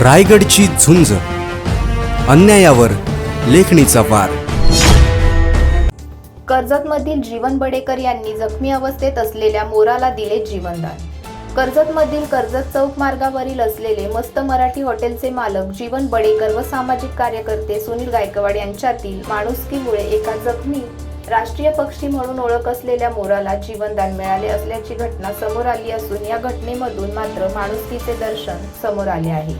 रायगडची झुंज. अन्यायावर लेखणीचा वार. कर्जतमधील जीवन बडेकर यांनी जखमी अवस्थेत असलेल्या मोराला दिले जीवनदान. कर्जतमधील कर्जत चौक मार्गावरील असलेले मस्त मराठी हॉटेलचे मालक जीवन बडेकर व सामाजिक कार्यकर्ते सुनील गायकवाड यांच्यातील माणुसकीमुळे एका जखमी राष्ट्रीय पक्षी म्हणून ओळख असलेल्या मोराला जीवनदान मिळाले असल्याची घटना समोर आली असून या घटनेमधून मात्र माणुसकीचे दर्शन समोर आले आहे.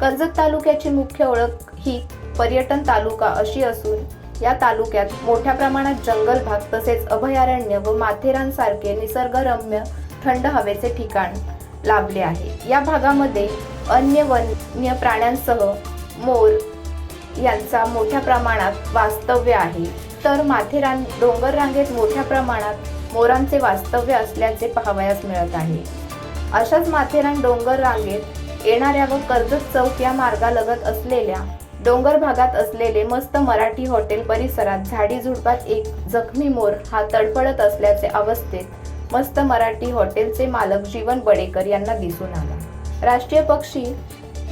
कर्जत तालुक्याची मुख्य ओळख ही पर्यटन तालुका अशी असून या तालुक्यात मोठ्या प्रमाणात जंगल भाग तसेच अभयारण्य व माथेरानसारखे निसर्गरम्य थंड हवेचे ठिकाण लाभले आहे. या भागामध्ये अन्य वन्य प्राण्यांसह मोर यांचा मोठ्या प्रमाणात वास्तव्य आहे. तर माथेरान डोंगर रांगेत मोठ्या प्रमाणात मोरांचे वास्तव्य असल्याचे पाहावयास मिळत आहे. अशाच माथेरान डोंगर रांगेत येणाऱ्या व कर्जत चौक या मार्गालगत असलेल्या डोंगर भागात असलेले मस्त मराठी हॉटेल परिसरात झाडी झुडपात एक जखमी मोर हा तडफडत असल्याचे अवस्थेत मस्त मराठी हॉटेलचे मालक जीवन बडेकर यांना दिसून आला. राष्ट्रीय पक्षी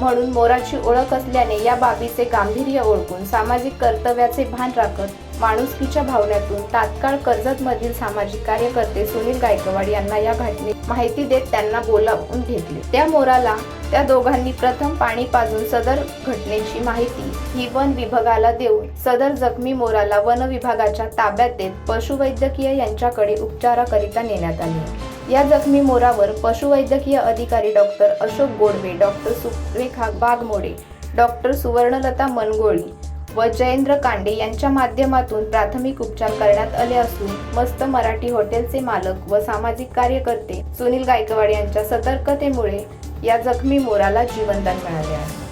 म्हणून मोराची ओळख असल्याने या बाबीचे गांभीर्य ओळखून सामाजिक कर्तव्याचे भान राखत माणुसकीच्या भावनेतून तात्काळ कर्जतमधील सामाजिक कार्यकर्ते सुनील गायकवाड यांना या घटनेत माहिती देत त्यांना बोलावून घेतले. त्या मोराला त्या दोघांनी प्रथम पाणी पाजून सदर घटनेची माहिती ही वन विभागाला देऊन सदर जखमी मोराला वन विभागाच्या ताब्यात देत पशुवैद्यकीय यांच्याकडे उपचाराकरिता नेण्यात आले. या जखमी मोरावर पशुवैद्यकीय अधिकारी doctor Ashok Godwe doctor Surekha Bagmode doctor Suvarnalata Mangoli व जयेंद्र कांडे यांच्या माध्यमातून प्राथमिक उपचार करण्यात आले असून मस्त मराठी हॉटेलचे मालक व सामाजिक कार्यकर्ते सुनील गायकवाड यांच्या सतर्कतेमुळे या जखमी मोराला जीवनदान मिळाले आहे.